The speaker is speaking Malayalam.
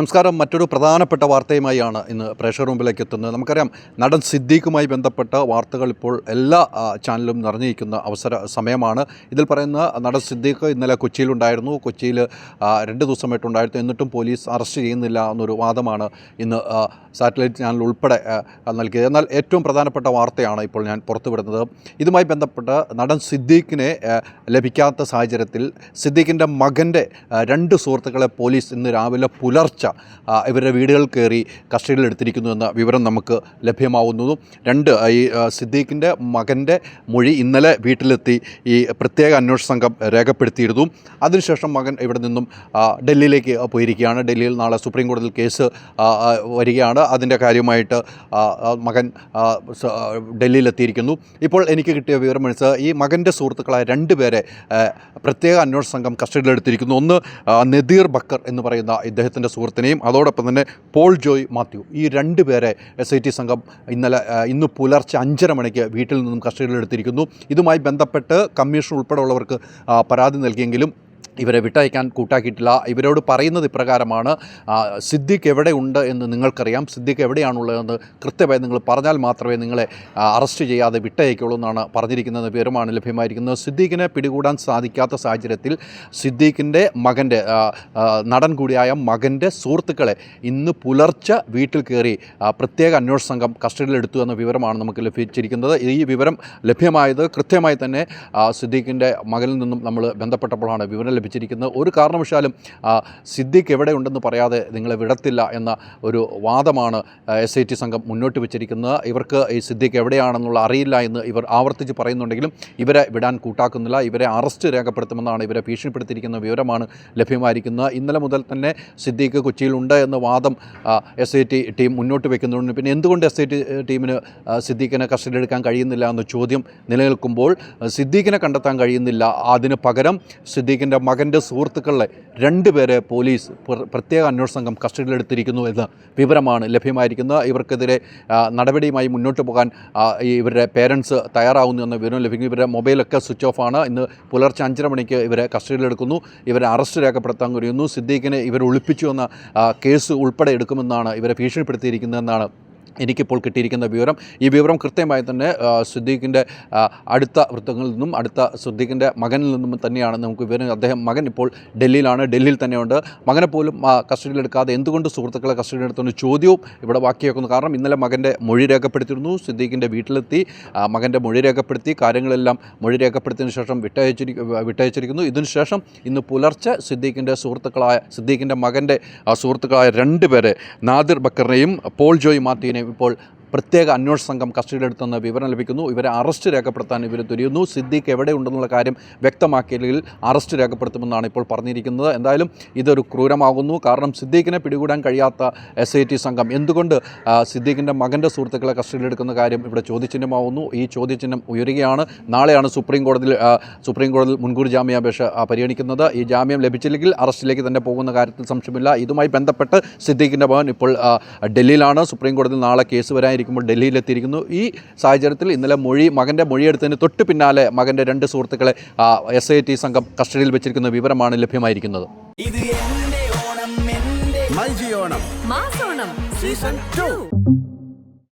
നമസ്കാരം. മറ്റൊരു പ്രധാനപ്പെട്ട വാർത്തയുമായാണ് ഇന്ന് പ്രേക്ഷകർ റൂമിലേക്ക് എത്തുന്നത്. നമുക്കറിയാം നടൻ സിദ്ദീഖുമായി ബന്ധപ്പെട്ട വാർത്തകൾ ഇപ്പോൾ എല്ലാ ചാനലും നിറഞ്ഞിരിക്കുന്ന അവസര സമയമാണ്. ഇതിൽ പറയുന്ന നടൻ സിദ്ദീഖ് ഇന്നലെ കൊച്ചിയിലുണ്ടായിരുന്നു കൊച്ചിയിൽ രണ്ട് ദിവസമായിട്ടുണ്ടായിരുന്നു എന്നിട്ടും പോലീസ് അറസ്റ്റ് ചെയ്യുന്നില്ല എന്നൊരു വാദമാണ് ഇന്ന് സാറ്റലൈറ്റ് ചാനൽ ഉൾപ്പെടെ നൽകിയത്. എന്നാൽ ഏറ്റവും പ്രധാനപ്പെട്ട വാർത്തയാണ് ഇപ്പോൾ ഞാൻ പുറത്തുവിടുന്നത്. ഇതുമായി ബന്ധപ്പെട്ട് നടൻ സിദ്ദീഖിനെ ലഭിക്കാത്ത സാഹചര്യത്തിൽ സിദ്ദീഖിന്റെ മകന്റെ രണ്ട് സുഹൃത്തുക്കളെ പോലീസ് ഇന്ന് രാവിലെ പുലർച്ചെ ഇവരുടെ വീടുകൾ കയറി കസ്റ്റഡിയിൽ എടുത്തിരിക്കുന്നു എന്ന വിവരം നമുക്ക് ലഭ്യമാവുന്നതും രണ്ട് ഈ സിദ്ദീഖിന്റെ മകന്റെ മൊഴി ഇന്നലെ വീട്ടിലെത്തി ഈ പ്രത്യേക അന്വേഷണ സംഘം രേഖപ്പെടുത്തിയിരുന്നു. അതിനുശേഷം മകൻ ഇവിടെ നിന്നും ഡൽഹിയിലേക്ക് പോയിരിക്കുകയാണ്. ഡൽഹിയിൽ നാളെ സുപ്രീം കോടതിയിൽ കേസ് വരികയാണ്. അതിന്റെ കാര്യമായിട്ട് മകൻ ഡൽഹിയിലെത്തിയിരിക്കുന്നു. ഇപ്പോൾ എനിക്ക് കിട്ടിയ വിവരം അനുസരിച്ച് ഈ മകന്റെ സുഹൃത്തുക്കളായ രണ്ട് പേരെ പ്രത്യേക അന്വേഷണ സംഘം കസ്റ്റഡിയിലെടുത്തിരിക്കുന്നു ഒന്ന് നദീർ ബക്കർ എന്ന് പറയുന്ന ഇദ്ദേഹത്തിന്റെ സുഹൃത്തിനെയും അതോടൊപ്പം തന്നെ പോൾ ജോയ് മാത്യു ഈ രണ്ട് പേരെ എസ് ഐ ടി സംഘം ഇന്നലെ ഇന്ന് പുലർച്ചെ അഞ്ചര മണിക്ക് വീട്ടിൽ നിന്നും കസ്റ്റഡിയിലെടുത്തിരിക്കുന്നു. ഇതുമായി ബന്ധപ്പെട്ട് കമ്മീഷൻ ഉൾപ്പെടെയുള്ളവർക്ക് പരാതി നൽകിയെങ്കിലും ഇവരെ വിട്ടയക്കാൻ കൂട്ടാക്കിയിട്ടില്ല. ഇവരോട് പറയുന്നത് ഇപ്രകാരമാണ് സിദ്ദിഖ് എവിടെ ഉണ്ട് എന്ന് നിങ്ങൾക്കറിയാം. സിദ്ദിഖ് എവിടെയാണുള്ളതെന്ന് കൃത്യമായി നിങ്ങൾ പറഞ്ഞാൽ മാത്രമേ നിങ്ങളെ അറസ്റ്റ് ചെയ്യാതെ വിട്ടയക്കുള്ളൂ എന്നാണ് പറഞ്ഞിരിക്കുന്നത്. വിവരമാണ് ലഭ്യമായിരിക്കുന്നത്. സിദ്ദീഖിനെ പിടികൂടാൻ സാധിക്കാത്ത സാഹചര്യത്തിൽ സിദ്ദീഖിന്റെ മകന്റെ നടൻ കൂടിയായ മകന്റെ സുഹൃത്തുക്കളെ ഇന്ന് പുലർച്ചെ വീട്ടിൽ കയറി പ്രത്യേക അന്വേഷണ സംഘം കസ്റ്റഡിയിലെടുത്തു എന്ന വിവരമാണ് നമുക്ക് ലഭിച്ചിരിക്കുന്നത്. ഈ വിവരം ലഭ്യമായത് കൃത്യമായി തന്നെ സിദ്ദീഖിന്റെ മകനിൽ നിന്നും നമ്മൾ ബന്ധപ്പെട്ടപ്പോഴാണ് വിവരം ലഭിച്ചിരിക്കുന്നത് ഒരു കാരണവശാലും സിദ്ദിഖ് എവിടെ ഉണ്ടെന്ന് പറയാതെ നിങ്ങളെ വിടത്തില്ല എന്ന ഒരു വാദമാണ് എസ് ഐ ടി സംഘം മുന്നോട്ട് വെച്ചിരിക്കുന്നത്. ഇവർക്ക് ഈ സിദ്ദീഖ് എവിടെയാണെന്നുള്ള അറിയില്ല എന്ന് ഇവർ ആവർത്തിച്ച് പറയുന്നുണ്ടെങ്കിലും ഇവരെ വിടാൻ കൂട്ടാക്കുന്നില്ല. ഇവരെ അറസ്റ്റ് രേഖപ്പെടുത്തുമെന്നാണ് ഇവരെ ഭീഷണിപ്പെടുത്തിയിരിക്കുന്ന വിവരമാണ് ലഭ്യമായിരിക്കുന്നത്. ഇന്നലെ മുതൽ തന്നെ സിദ്ദീഖ് കൊച്ചിയിലുണ്ട് എന്ന വാദം എസ് ഐ ടി ടീം മുന്നോട്ട് വയ്ക്കുന്നുണ്ട് പിന്നെ എന്തുകൊണ്ട് എസ് ഐ ടി ടീമിന് സിദ്ദീഖിനെ കസ്റ്റഡിയെടുക്കാൻ കഴിയുന്നില്ല എന്ന ചോദ്യം നിലനിൽക്കുമ്പോൾ സിദ്ദീഖിനെ കണ്ടെത്താൻ കഴിയുന്നില്ല. അതിന് പകരം സിദ്ദീഖിന്റെ മകന്റെ സുഹൃത്തുക്കളെ രണ്ടുപേരെ പോലീസ് പ്രത്യേക അന്വേഷണ സംഘം കസ്റ്റഡിയിലെടുത്തിരിക്കുന്നു എന്ന വിവരമാണ് ലഭ്യമായിരിക്കുന്നത്. ഇവർക്കെതിരെ നടപടിയുമായി മുന്നോട്ട് പോകാൻ ഇവരുടെ പേരൻസ് തയ്യാറാവുന്നു എന്ന വിവരം ലഭിക്കുന്നു. ഇവരുടെ മൊബൈലൊക്കെ സ്വിച്ച് ഓഫ് ആണ്. ഇന്ന് പുലർച്ചെ അഞ്ചര മണിക്ക് ഇവരെ കസ്റ്റഡിയിലെടുക്കുന്നു. ഇവരെ അറസ്റ്റ് രേഖപ്പെടുത്താൻ കഴിയുന്നു സിദ്ദീഖിനെ ഇവരെ ഒളിപ്പിച്ചു എന്ന കേസ് ഉൾപ്പെടെ എടുക്കുമെന്നാണ് ഇവരെ ഭീഷണിപ്പെടുത്തിയിരിക്കുന്നതെന്നാണ് എനിക്കിപ്പോൾ കിട്ടിയിരിക്കുന്ന വിവരം ഈ വിവരം കൃത്യമായി തന്നെ സുദ്ദീഖിന്റെ അടുത്ത വൃത്തങ്ങളിൽ നിന്നും അടുത്ത സുദ്ദീഖിന്റെ മകനിൽ നിന്നും തന്നെയാണ് നമുക്ക് വിവരം. അദ്ദേഹം മകൻ ഇപ്പോൾ ഡൽഹിയിലാണ് ഡൽഹിയിൽ തന്നെയുണ്ട്. മകനെ പോലും കസ്റ്റഡിയിലെടുക്കാതെ എന്തുകൊണ്ട് സുഹൃത്തുക്കളെ കസ്റ്റഡിയിലെടുത്തുന്ന ചോദ്യവും ഇവിടെ ബാക്കിയാക്കുന്നു. കാരണം ഇന്നലെ മകന്റെ മൊഴി രേഖപ്പെടുത്തിയിരുന്നു സിദ്ദീഖിന്റെ വീട്ടിലെത്തി മകന്റെ മൊഴി രേഖപ്പെടുത്തി കാര്യങ്ങളെല്ലാം മൊഴി രേഖപ്പെടുത്തിയതിനു ശേഷം വിട്ടയച്ചിരി വിട്ടയച്ചിരിക്കുന്നു. ഇതിനുശേഷം ഇന്ന് പുലർച്ചെ സിദ്ദീഖിന്റെ സുഹൃത്തുക്കളായ സിദ്ദീഖിന്റെ മകന്റെ സുഹൃത്തുക്കളായ രണ്ട് പേരെ നാദിർ ബക്കറിനെയും പോൾ ജോയ് മാത്യുവിനെയും ഇപ്പോൾ പ്രത്യേക അന്വേഷണ സംഘം കസ്റ്റഡിയിലെടുത്തെന്ന് വിവരം ലഭിക്കുന്നു. ഇവരെ അറസ്റ്റ് രേഖപ്പെടുത്താൻ ഇവർ തുരിയുന്നു സിദ്ദീഖ് എവിടെയുണ്ടെന്നുള്ള കാര്യം വ്യക്തമാക്കിയില്ലെങ്കിൽ അറസ്റ്റ് രേഖപ്പെടുത്തുമെന്നാണ് ഇപ്പോൾ പറഞ്ഞിരിക്കുന്നത്. എന്തായാലും ഇതൊരു ക്രൂരമാകുന്നു. കാരണം സിദ്ദീഖിനെ പിടികൂടാൻ കഴിയാത്ത എസ് ഐ ടി സംഘം എന്തുകൊണ്ട് സിദ്ദീഖിന്റെ മകന്റെ സുഹൃത്തുക്കളെ കസ്റ്റഡിയിലെടുക്കുന്ന കാര്യം ഇവിടെ ചോദ്യചിഹ്നമാവുന്നു. ഈ ചോദ്യചിഹ്നം ഉയരുകയാണ്. നാളെയാണ് സുപ്രീം കോടതിയിൽ സുപ്രീം കോടതിയിൽ മുൻകൂർ ജാമ്യാപേക്ഷ പരിഗണിക്കുന്നത്. ഈ ജാമ്യം ലഭിച്ചില്ലെങ്കിൽ അറസ്റ്റിലേക്ക് തന്നെ പോകുന്ന കാര്യത്തിൽ സംശയമില്ല. ഇതുമായി ബന്ധപ്പെട്ട് സിദ്ദീഖിന്റെ മകൻ ഇപ്പോൾ ഡൽഹിയിലാണ്. സുപ്രീം കോടതിയിൽ നാളെ കേസ് വരാനിരിക്കുമ്പോൾ ഡൽഹിയിലെത്തിയിരിക്കുന്നു. ഈ സാഹചര്യത്തിൽ ഇന്നലെ മൊഴി മകന്റെ മൊഴിയെടുത്തതിന് തൊട്ട് പിന്നാലെ മകന്റെ രണ്ട് സുഹൃത്തുക്കളെ എസ് ഐ ടി സംഘം കസ്റ്റഡിയിൽ വെച്ചിരിക്കുന്ന വിവരമാണ് ലഭ്യമായിരിക്കുന്നത്. ഇത് ഓണം സീസൺ ടു